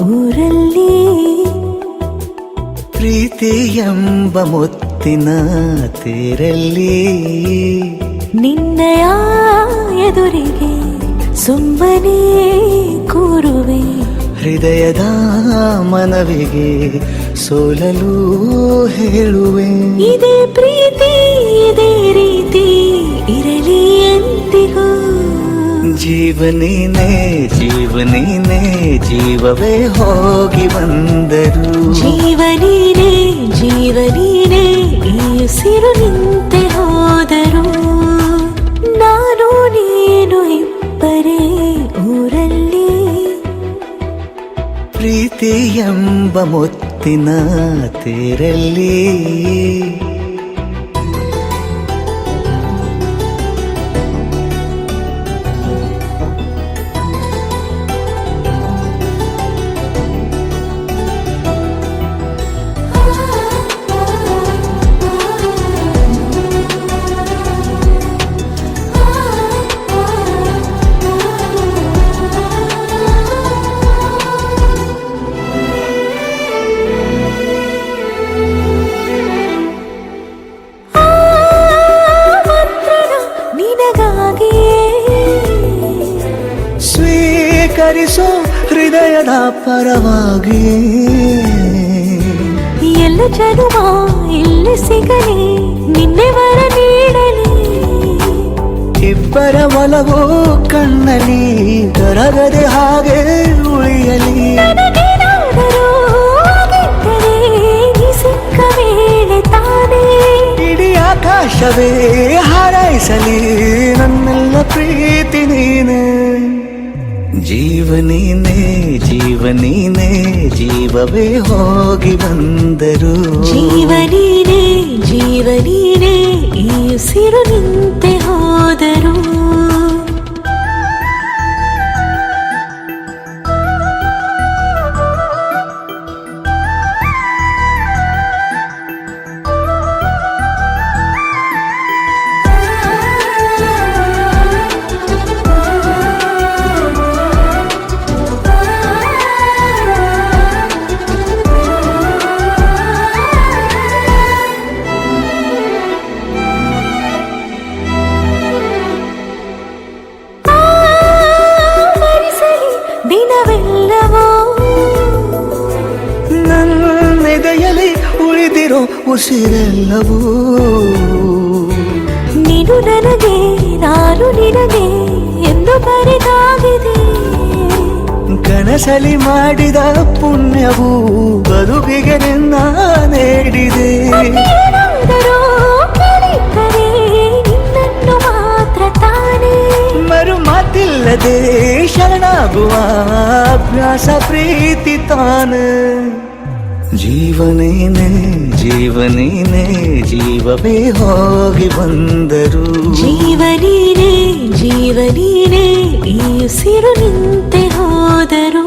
ಊರಲ್ಲಿ ಪ್ರೀತಿ ಎಂಬ ಮುತ್ತಿನ ತೇರಲ್ಲಿ ನಿನ್ನಯ ಎದುರಿಗೆ ಸುಮ್ಮನೆ ಕೂರುವೆ. ಹೃದಯದ ಮನವಿಗೆ ಸೋಲಲು ಹೇಳುವೆ. ಇದೇ ಪ್ರೀತಿ ಇದೇ ಜೀವನೇನೆ ಜೀವನೇನೆ ಜೀವವೇ ಹೋಗಿ ಬಂದರು. ಜೀವನೀನೇ ಜೀವನೀನೇ ಈ ಉಸಿರು ನಿಂತೆ ಹೋದರು. ನಾನು ನೀನು ಇಬ್ಬರೇ ಊರಲ್ಲಿ. ಪ್ರೀತಿ ಎಂಬ ಮುತ್ತಿನ ತೇರಲ್ಲಿ ಸ್ವೀಕರಿಸೋ ಹೃದಯದ ಪರವಾಗಿ. ಎಲ್ಲ ಜನುಮ ಇಲ್ಲಿ ಸಿಗಲಿ ನಿನ್ನೆ ವರ ನೀಡಲಿ. ಇಬ್ಬರ ಒಲವು ಕಣ್ಣಲಿ ಕರಗದೆ ಹಾಗೆ ಉಳಿಯಲಿ. ಇಡೀ ಆಕಾಶವೇ ಹಾರೈಸಲಿ ನನ್ನೆಲ್ಲ ಪ್ರೀತಿ ನೀನೆ. ಜೀವನೀನೇ ಜೀವನೀನೇ ಜೀವವೇ ಹೋಗಿ ಬಂದರು ಜೀವನೀನೇ ಉಸಿರೆಲ್ಲವೂ ನೀನು ನನಗೆ ನಾನು ನಿನಗೆ ಎಂದು ಬರೆದಾಗಿದೆ ಕನಸಲಿ ಮಾಡಿದ ಪುಣ್ಯವು ಬದುಕಿಗೆ ನಿನ್ನ ನೀಡಿದೆ ಏನಾದರೂ ಕೇಳಿದ್ದರೆ ನಿನ್ನನ್ನು ಮಾತ್ರ ತಾನೇ ಮರು ಮಾತಿಲ್ಲದೆ ಶರಣಾಗುವ ಅಭ್ಯಾಸ ಪ್ರೀತಿ ತಾನ ಜೀವನೇನೆ ಜೀವನೇನೆ ಜೀವವೇ ಹೋಗಿ ಬಂದರು ಜೀವನೀನೇ ಜೀವನೀನೇ ಈ ಉಸಿರು ನಿಂತೆ ಹೋದರು